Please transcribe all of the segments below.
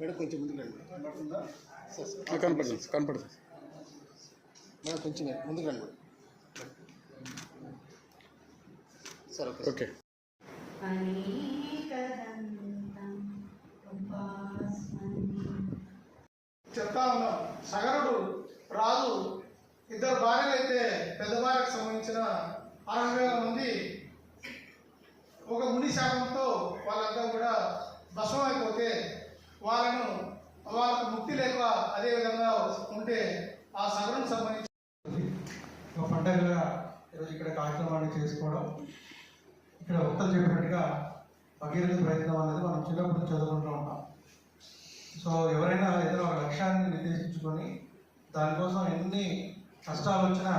Madam కొంచెం ముందుకు రండి. కనపడుతుంది? కనపడుతుంది మేడం కొంచెం ముందుకు రండి సార్ ఓకే చెప్తా ఉన్నాం సగరుడు రాజు ఇద్దరు భార్యలు అయితే పెద్ద భార్యకు సంబంధించిన అరవై వేల మంది ఒక ముని శాపంతో వాళ్ళంతా కూడా భస్మం అయిపోతే అంటే ఆ సగరం సంబంధించి ఒక పండగగా ఈరోజు ఇక్కడ కార్యక్రమాన్ని చేసుకోవడం. ఇక్కడ వక్తలు చెప్పినట్టుగా భగీరథ ప్రయత్నం అనేది మనం చిన్నప్పుడు చదువుకుంటూ ఉంటాం. సో ఎవరైనా ఏదైనా ఒక లక్ష్యాన్ని నిర్దేశించుకొని దానికోసం ఎన్ని కష్టాలు వచ్చినా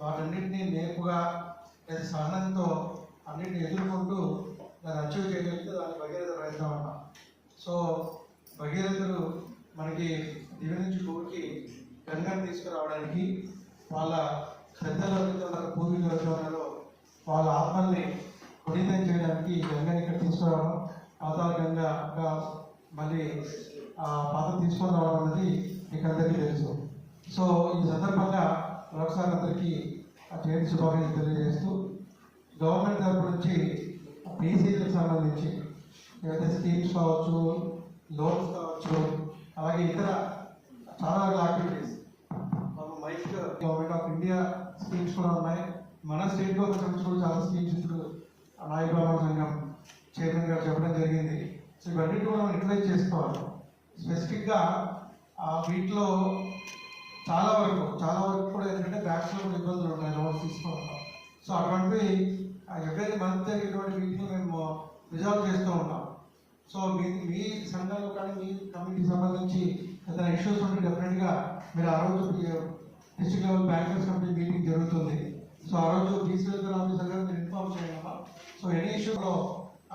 వాటన్నింటినీ నేర్పుగా లేదా సహనంతో అన్నింటిని ఎదుర్కొంటూ దాన్ని అచీవ్ చేయగలిగితే దాన్ని భగీరథ ప్రయత్నం అంటాం. సో భగీరథుడు మనకి దివ్య నుంచి భూమికి గంగను తీసుకురావడానికి వాళ్ళ పెద్దలు ఎవరైతే ఉన్నారో వాళ్ళ ఆత్మల్ని పునీతం చేయడానికి గంగని ఇక్కడ తీసుకురావడం పాతాల గంగగా మళ్ళీ ఆ పాత తీసుకొని రావడం అనేది మీకు అందరికీ తెలుసు. సో ఈ సందర్భంగా మరొకసారి అందరికీ ఆ జయంతి శుభాకాంక్షలు తెలియజేస్తూ గవర్నమెంట్ తరపు నుంచి బీసీలకు సంబంధించి ఏదైతే స్కీమ్స్ కావచ్చు లోన్స్ కావచ్చు అలాగే ఇతర చాలా రకాల యాక్టివిటీస్ మైక్ గవర్నమెంట్ ఆఫ్ ఇండియా స్కీమ్స్ కూడా ఉన్నాయి. మన స్టేట్ గవర్నమెంట్ కూడా చాలా స్కీమ్స్ ఇప్పుడు నాయ సంఘం చైర్మన్ గారు చెప్పడం జరిగింది. సో ఇవన్నిటి మనం యూటిలైజ్ చేసుకోవాలి. స్పెసిఫిక్గా వీటిలో చాలా వరకు చాలా వరకు కూడా ఏంటంటే బ్యాక్స్లో కూడా ఇబ్బందులు ఉన్నాయి లోన్స్ తీసుకోవడం. సో అటువంటివి ఎవరి మంత్ ఇటువంటి వీటిని మేము రిజాల్వ్ చేస్తూ ఉంటాం సో మీ మీ సంఘంలో కానీ మీ కమిటీకి సంబంధించి ఏదైనా ఇష్యూస్ ఉంటే డెఫినెట్గా మీరు ఆ రోజు district level bankers committee meeting జరుగుతుంది. సో ఆ రోజు బీసీ వెల్ఫేర్ దగ్గర మీరు ఇన్ఫార్మ్ చేయాలి సో ఎనీ ఇష్యూలో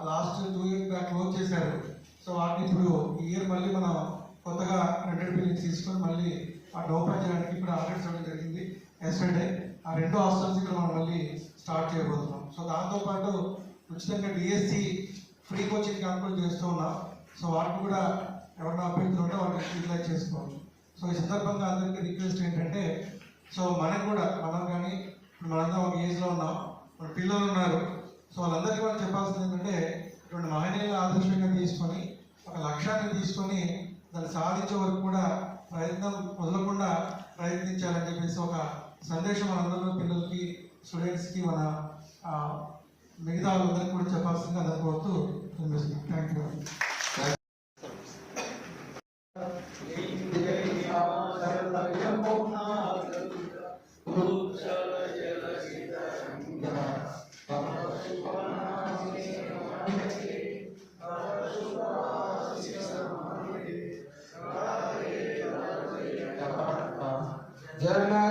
last two year back close చేశారు. సో వాటిని ఇప్పుడు ఈ ఇయర్ మళ్ళీ మనం కొత్తగా హండ్రెడ్ బిల్లింగ్స్ తీసుకొని మళ్ళీ వాటిని ఓపెన్ చేయడానికి ఇప్పుడు ఆర్డర్స్ ఇవ్వడం జరిగింది. ఎస్టర్డే ఆ రెండు హాస్టల్స్ ఇక్కడ మనం మళ్ళీ స్టార్ట్ చేయబోతున్నాం. సో దాంతోపాటు ఉచితంగా డిఎస్సి ఫ్రీ కోచింగ్ క్యాంప్ కూడా చేస్తూ ఉన్నాం. సో వాటిని కూడా ఎవరైనా అభ్యర్థులు ఉంటే వాటిని యూటిలైజ్ చేసుకోవచ్చు. సో ఈ సందర్భంగా అందరికీ రిక్వెస్ట్ ఏంటంటే సో మనకు కూడా మనం కానీ మనందరం ఒక ఏజ్లో ఉన్నాం మన పిల్లలు ఉన్నారు. సో వాళ్ళందరికీ మనం చెప్పాల్సింది ఏంటంటే ఇటువంటి మహనీయులు ఆదర్శంగా తీసుకొని ఒక లక్ష్యాన్ని తీసుకొని దాన్ని సాధించే వరకు కూడా ప్రయత్నం వదలకుండా ప్రయత్నించాలని చెప్పేసి ఒక సందేశం మనందరూ పిల్లలకి స్టూడెంట్స్కి మన మిగతా వాళ్ళందరికీ కూడా చెప్పాల్సిందిగా అందరికీ కోరుతూ థ్యాంక్ యూ జగన్నా